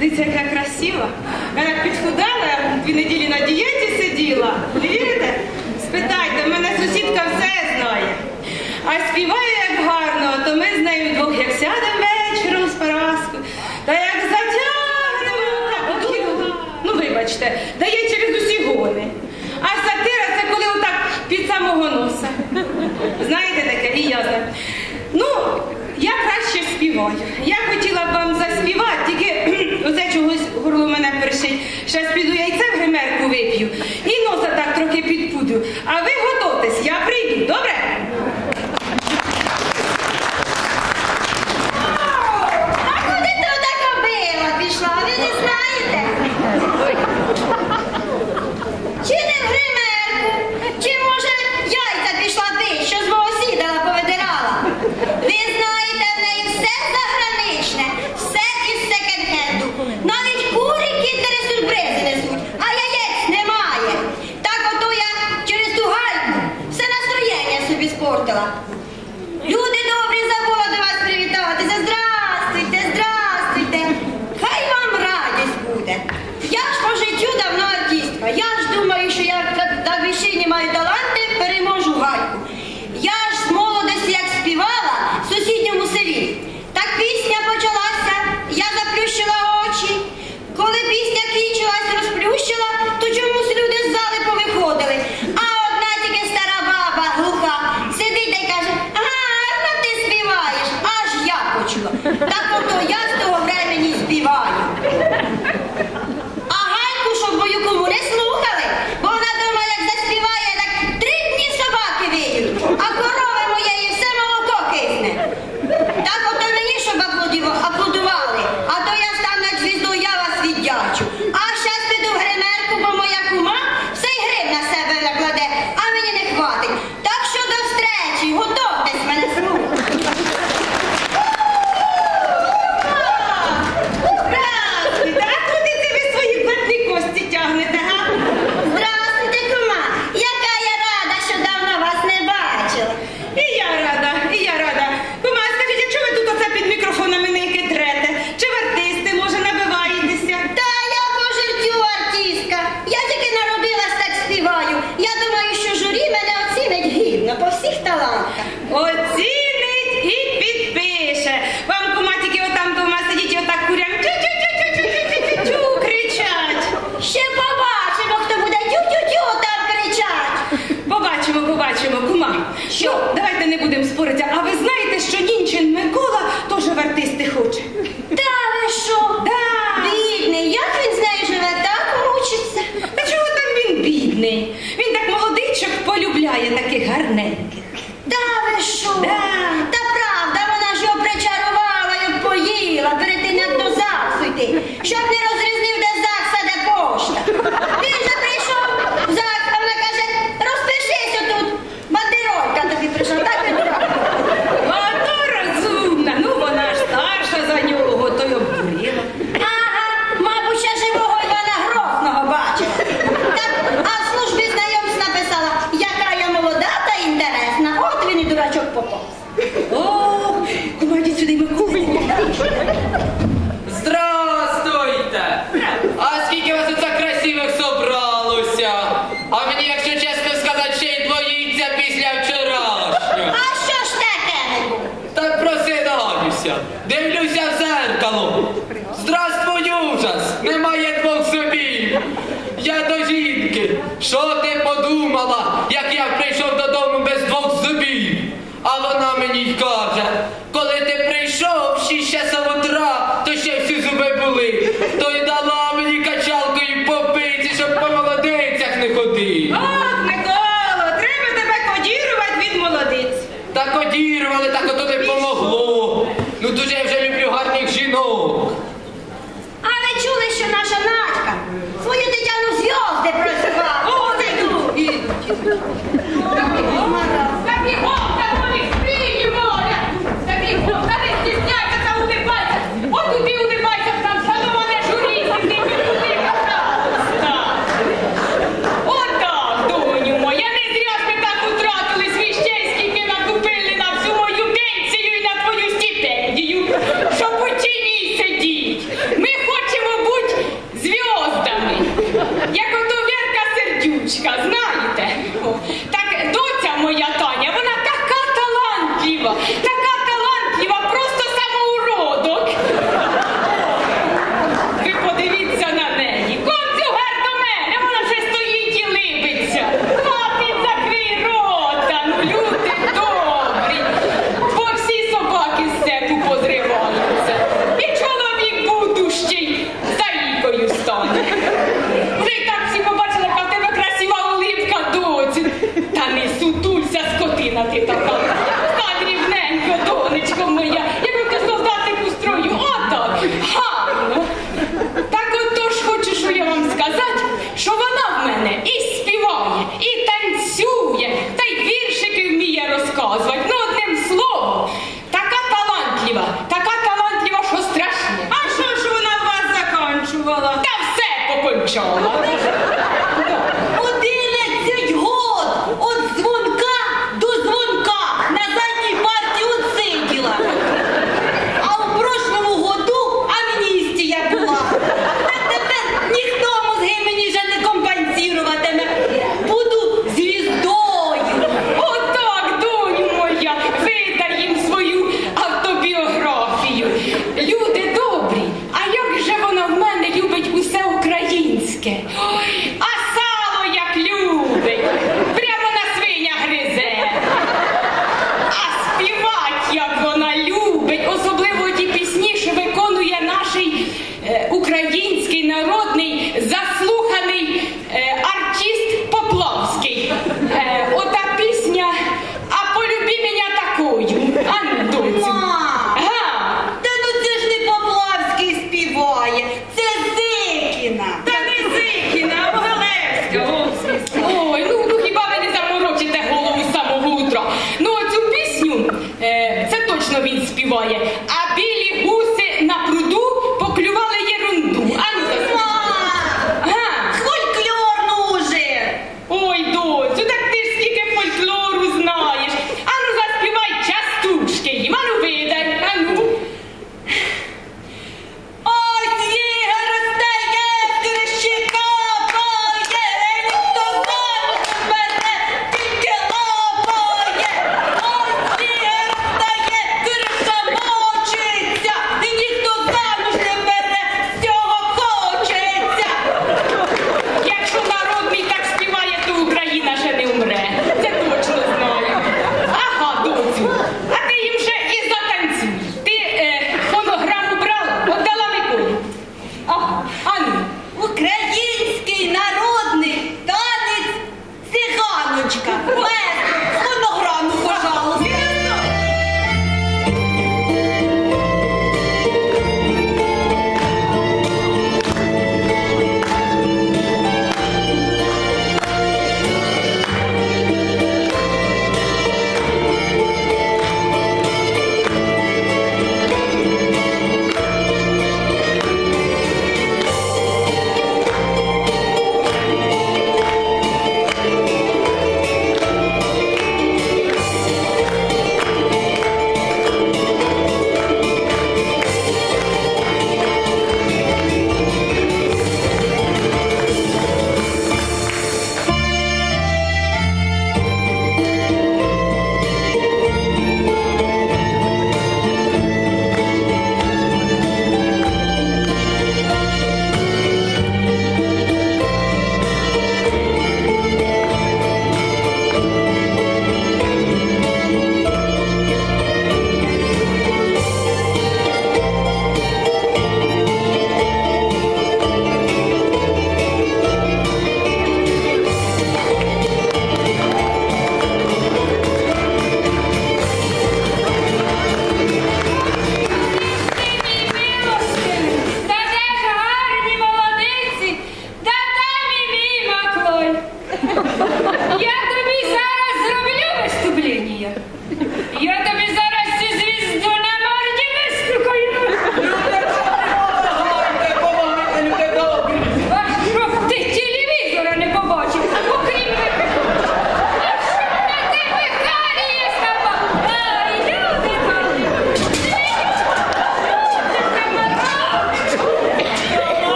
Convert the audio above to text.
Дивіться, яка я красива. Я як підхудала, я дві неділі на дієті сиділа. Не вірите? Спитайте, в мене сусідка все знає. А співає як гарно, то ми з нею вдвох, як сядемо вечором з Параскою, та як затягнемо капоту. Ну, вибачте, дає через усі гони. А сатира це коли отак під самого носа. Знаєте таке, і я знаю. Ну, я краще співаю. Я хотіла Щас піду яйце в гримерку вип'ю. І 谢谢你们。як прийшов додому без двох зубів, а вона мені й каже. Obrigado.